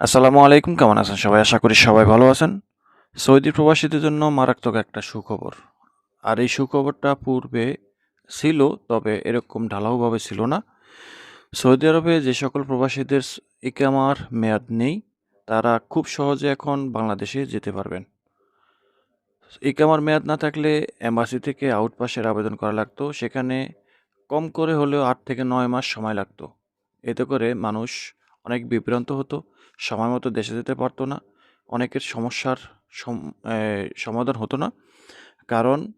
আসসালামু আলাইকুম, কেমন আছেন সবাই? আশা করি সবাই ভালো আছেন। সৌদি প্রবাসীদের জন্য মারাত্মক একটা সুখবর। আর এই সুখবরটা পূর্বে ছিল, তবে এরকম ঢালাওভাবে ছিল না। সৌদি আরবে যে সকল প্রবাসীদের ইকামার মেয়াদ নেই, তারা খুব সহজে এখন বাংলাদেশে যেতে পারবেন। ইকামার মেয়াদ না থাকলে এম্বাসি থেকে আউটপাসের আবেদন করা লাগতো। সেখানে কম করে হলেও আট থেকে নয় মাস সময় লাগতো। এতে করে মানুষ অনেক বিভ্রান্ত হতো। সময় মতো দেশে যেতে পারতো না। অনেকের সমস্যার সম- সমাধান হতো না। কারণ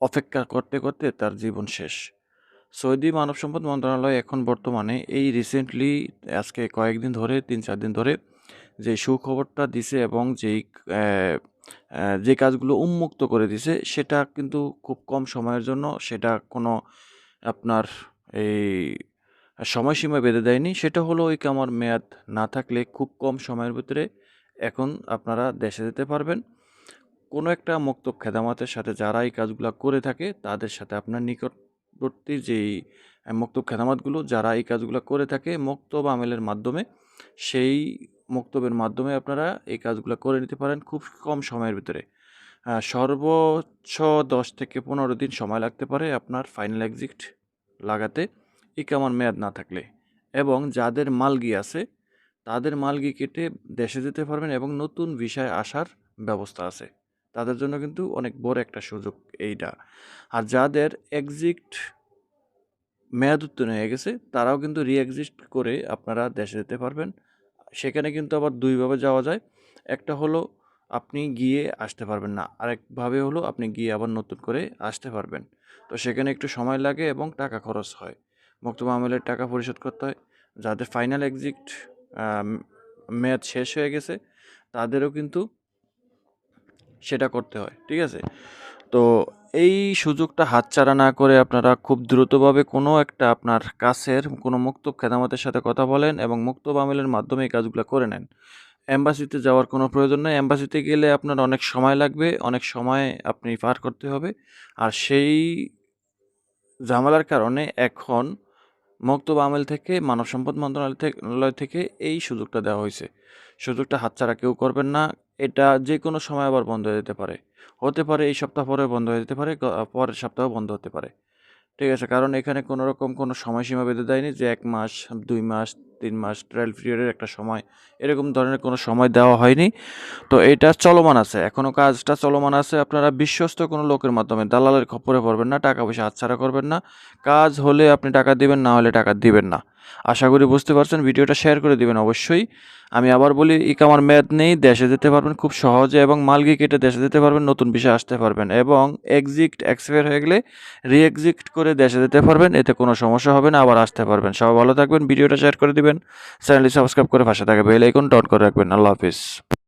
অপেক্ষা করতে করতে তার জীবন শেষ। সৌদি মানব সম্পদ মন্ত্রণালয় এখন বর্তমানে এই রিসেন্টলি আজকে কয়েকদিন ধরে, তিন চার দিন ধরে যে সুখবরটা দিছে এবং যেই যে কাজগুলো উন্মুক্ত করে দিছে, সেটা কিন্তু খুব কম সময়ের জন্য, সেটা কোনো আপনার এই সময়সীমা বেঁধে দেয়নি, সেটা হলো ওই কামার মেয়াদ না থাকলে খুব কম সময়ের ভিতরে এখন আপনারা দেশে যেতে পারবেন। কোনো একটা মুক্ত খেদামাতের সাথে যারা এই কাজগুলো করে থাকে, তাদের সাথে আপনার নিকটবর্তী যেই মুক্ত খেদামাতগুলো, যারা এই কাজগুলো করে থাকে মুক্তব আমেলের মাধ্যমে, সেই মুক্তবের মাধ্যমে আপনারা এই কাজগুলো করে নিতে পারেন খুব কম সময়ের ভিতরে। সর্বোচ্চ দশ থেকে পনেরো দিন সময় লাগতে পারে আপনার ফাইনাল এক্সিট লাগাতে। ইকামার মেয়াদ না থাকলে। এবং যাদের মালগি আছে, তাদের মালগি কেটে দেশে যেতে পারবেন এবং নতুন ভিসায় আসার ব্যবস্থা আছে। তাদের জন্য কিন্তু অনেক বড় একটা সুযোগ এইটা। আর যাদের এক্সিট মেয়াদ উত্তীর্ণ হয়ে গেছে, তারাও কিন্তু রিএক্সিস্ট করে আপনারা দেশে যেতে পারবেন। সেখানে কিন্তু আবার দুইভাবে যাওয়া যায়। একটা হলো, আপনি গিয়ে আসতে পারবেন না। আরেকভাবে হলো, আপনি গিয়ে আবার নতুন করে আসতে পারবেন। তো সেখানে একটু সময় লাগে এবং টাকা খরচ হয়। মক্তব আমলের টাকা পরিশোধ করতে হয়। যাদের ফাইনাল এক্সিট মেয়াদ শেষ হয়ে গেছে, তাদেরও কিন্তু সেটা করতে হয়, ঠিক আছে? তো এই সুযোগটা হাতছাড়া না করে আপনারা খুব দ্রুতভাবে কোনো একটা আপনার কাছের কোনো মুক্ত খেদামতের সাথে কথা বলেন এবং মুক্ত বামিলের মাধ্যমে এই কাজগুলো করে নেন। এম্বাসিতে যাওয়ার কোনো প্রয়োজন নেই। এম্বাসিতে গেলে আপনার অনেক সময় লাগবে, অনেক সময় আপনি পার করতে হবে। আর সেই ঝামেলার কারণে এখন মক্তব আমেল থেকে, মানব সম্পদ মন্ত্রণালয় থেকে এই সুযোগটা দেওয়া হয়েছে। সুযোগটা হাতছাড়া কেউ করবেন না। এটা যে কোনো সময় আবার বন্ধ হয়ে যেতে পারে। হতে পারে এই সপ্তাহ পরে বন্ধ হয়ে যেতে পারে পরের সপ্তাহ বন্ধ হতে পারে। ঠিক আছে, কারণ এখানে কোনো রকম কোনো সময়সীমা বেঁধে দেয়নি যে এক মাস, দুই মাস তিন মাস ট্রায়াল পিরিয়ডের একটা সময়, এরকম ধরনের কোনো সময় দেওয়া হয়নি। তো এটা চলমান আছে এখনও কাজটা চলমান আছে। আপনারা বিশ্বস্ত কোনো লোকের মাধ্যমে দালালের খপরে পড়বেন না, টাকা পয়সা হাতছাড়া করবেন না। কাজ হলে আপনি টাকা দিবেন, না হলে টাকা দিবেন না। আশা করি বুঝতে পারছেন, ভিডিওটা শেয়ার করে দিবেন অবশ্যই। আমি আবার বলি ইকামার মেয়াদ নেই, দেশে যেতে পারবেন খুব সহজে এবং মালগি কেটে দেশে যেতে পারবেন, নতুন বিষয়ে আসতে পারবেন এবং এক্সিট এক্সপায়ার হয়ে গেলে রি করে দেশে যেতে পারবেন, এতে কোনো সমস্যা হবে না, আবার আসতে পারবেন। সবাই ভালো থাকবেন, ভিডিওটা শেয়ার করে দিবেন। চ্যানেলটি সাবস্ক্রাইব করে পাশে থাকা বেল আইকন ডট করে রাখবেন। আল্লাহ হাফিজ।